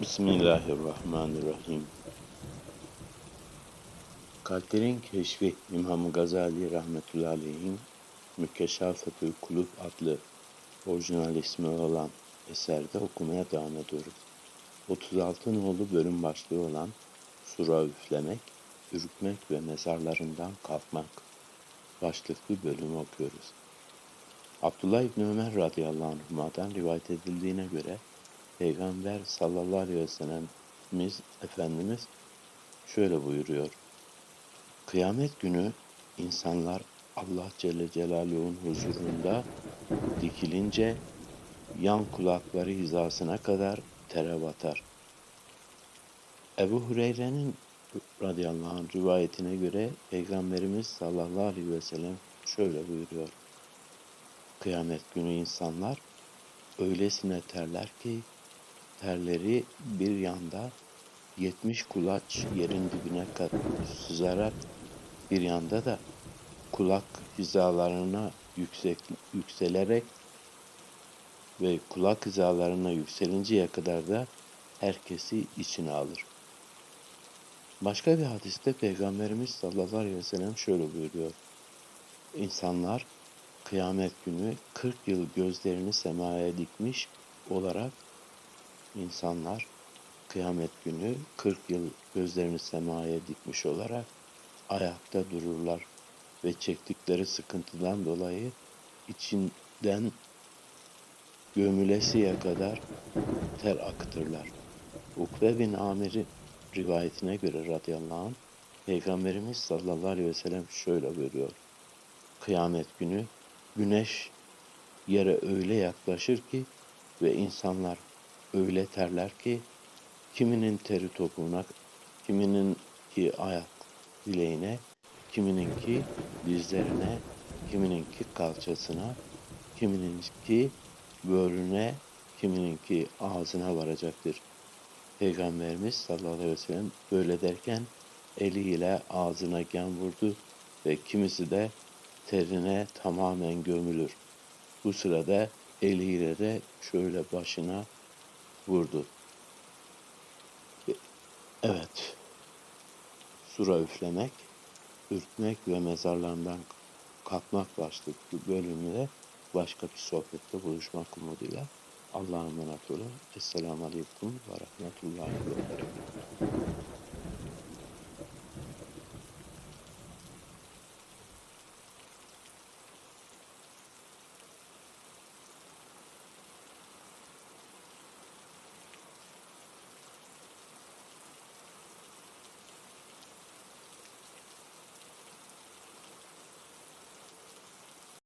Bismillahirrahmanirrahim. Kalplerin Keşfi İmam Gazali Rahmetullahi Aleyh'in Mükkeşafetül Kulub adlı orijinal ismi olan eserde okumaya devam ediyoruz. 36 nolu bölüm başlığı olan Sura üflemek, ürkmek ve mezarlarından kalkmak başlıklı bölümü okuyoruz. Abdullah İbni Ömer radıyallahu anhuma'dan rivayet edildiğine göre Peygamber sallallahu aleyhi ve sellemiz Efendimiz şöyle buyuruyor. Kıyamet günü insanlar Allah Celle Celaluhu'nun huzurunda dikilince yan kulakları hizasına kadar tere batar. Ebu Hureyre'nin radıyallahu anh rivayetine göre Peygamberimiz sallallahu aleyhi ve sellem şöyle buyuruyor. Kıyamet günü insanlar öylesine terler ki terleri bir yanda 70 kulaç yerin dibine kat süzerek bir yanda da kulak hizalarına yüksek, yükselerek ve kulak hizalarına yükselinceye kadar da herkesi içine alır. Başka bir hadiste Peygamberimiz sallallahu aleyhi ve sellem şöyle buyuruyor. İnsanlar kıyamet günü 40 yıl gözlerini semaya dikmiş olarak insanlar kıyamet günü 40 yıl gözlerini semaya dikmiş olarak ayakta dururlar ve çektikleri sıkıntıdan dolayı içinden gömülesiye kadar ter akıtırlar. Ukve bin Amir'i rivayetine göre radıyallahu anh, Peygamberimiz sallallahu aleyhi ve sellem şöyle buyuruyor. Kıyamet günü güneş yere öyle yaklaşır ki ve insanlar öyle terler ki kiminin teri topuğuna, kiminin ki ayak bileğine, kiminin ki dizlerine, kiminin ki kalçasına, kiminin ki böğrüne, kiminin ki ağzına varacaktır. Peygamberimiz sallallahu aleyhi ve sellem böyle derken eliyle ağzına gem vurdu ve kimisi de terine tamamen gömülür. Bu sırada eliyle de şöyle başına vurdu. Evet. Sura üflemek, ürkmek ve mezarlarından kalkmak başlıklı bölümde başka bir sohbette buluşmak umuduyla Allah'a emanet. Esselamu Aleyküm ve Rahmetullahi ve.